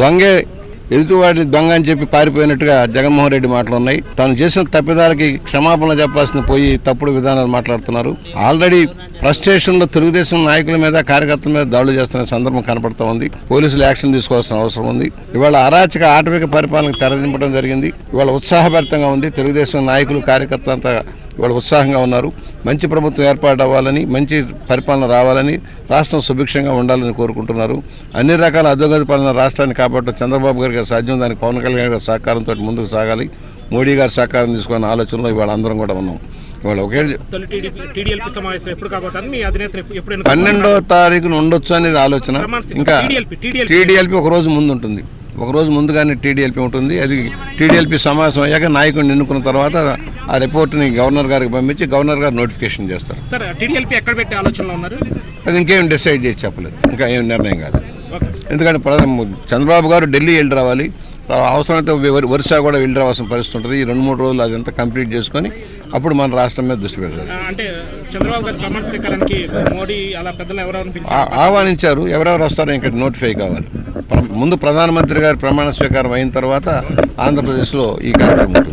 దొంగే ఎదుటివాడి దొంగ అని చెప్పి పారిపోయినట్టుగా జగన్మోహన్ రెడ్డి మాటలు ఉన్నాయి. తాను చేసిన తప్పిదాలకి క్షమాపణ చెప్పాల్సిన పోయి తప్పుడు విధానాలు మాట్లాడుతున్నారు. ఆల్రెడీ ఫ్రస్ట్రేషన్లో తెలుగుదేశం నాయకుల మీద కార్యకర్తల మీద దాడులు చేస్తున్న సందర్భం కనపడుతూ ఉంది. పోలీసులు యాక్షన్ తీసుకోవాల్సిన అవసరం ఉంది. ఇవాళ అరాచక ఆటవిక పరిపాలనకు తెరదింపడం జరిగింది. ఇవాళ ఉత్సాహభరితంగా ఉంది. తెలుగుదేశం నాయకులు కార్యకర్తలంతా ఇవాళ ఉత్సాహంగా ఉన్నారు. మంచి ప్రభుత్వం ఏర్పాటు అవ్వాలని మంచి పరిపాలన రావాలని రాష్ట్రం సుభిక్షంగా ఉండాలని కోరుకుంటున్నారు. అన్ని రకాల అధోగతి పాలన రాష్ట్రాన్ని కాపాడటం చంద్రబాబు గారికి సాధ్యం. దానికి పవన్ కళ్యాణ్ గారి సహకారంతో ముందుకు సాగాలి. మోడీ గారి సహకారం తీసుకున్న ఆలోచనలో ఇవాళ అందరం కూడా ఉన్నాం. ఇవాళ ఒకే తొలి టీడీపీ టీడీఎల్పీ సమావేశం ఎప్పుడు కాబోతుంది మీ అధినేత ఎప్పు- ఎప్పుడు ఎన్నుకో- పన్నెండో తారీఖున ఉండొచ్చు అనేది ఆలోచన. ఇంకా. టీడీఎల్పీ ఒక రోజు ముందు ఉంటుంది. ఒక రోజు ముందుగానే టీడీఎల్పీ ఉంటుంది. అది టీడీఎల్పీ సమావేశం అయ్యాక నాయకుడిని ఎన్నుకున్న తర్వాత ఆ రిపోర్ట్ని గవర్నర్ గారికి పంపించి గవర్నర్ గారు నోటిఫికేషన్ చేస్తారు. సార్ టీడీఎల్పీ ఎక్కడ పెట్టే ఆలోచనలో ఉన్నారు? అది ఇంకేం డిసైడ్ చేసి చెప్పలేదు. ఇంకా ఏం నిర్ణయం ఓకే. ఎందుకంటే ప్రధాన చంద్రబాబు గారు ఢిల్లీ వెళ్ళి రావాలి. అవసరమైతే వరి- ఒరిస్సా కూడా వెళ్ళి రావాల్సిన పరిస్థితి ఉంటుంది. ఈ రెండు మూడు రోజులు అదంతా కంప్లీట్ చేసుకొని అప్పుడు మన రాష్ట్రం మీద దృష్టి పెడతారు ఆ, అంటే చంద్రబాబు గారి ప్రమాణ స్వీకారానికి మోడీ అలా పెద్దలు ఎవరెవరిని పిలిచారు ఆ- ఆహ్వానించారు. ఎవరెవరు వస్తారో ఇంకా నోటిఫై కావాలి. ముందు ప్రధానమంత్రి గారి ప్రమాణ స్వీకారం అయిన తర్వాత ఆంధ్రప్రదేశ్లో ఈ కార్యక్రమం ఉంటుంది.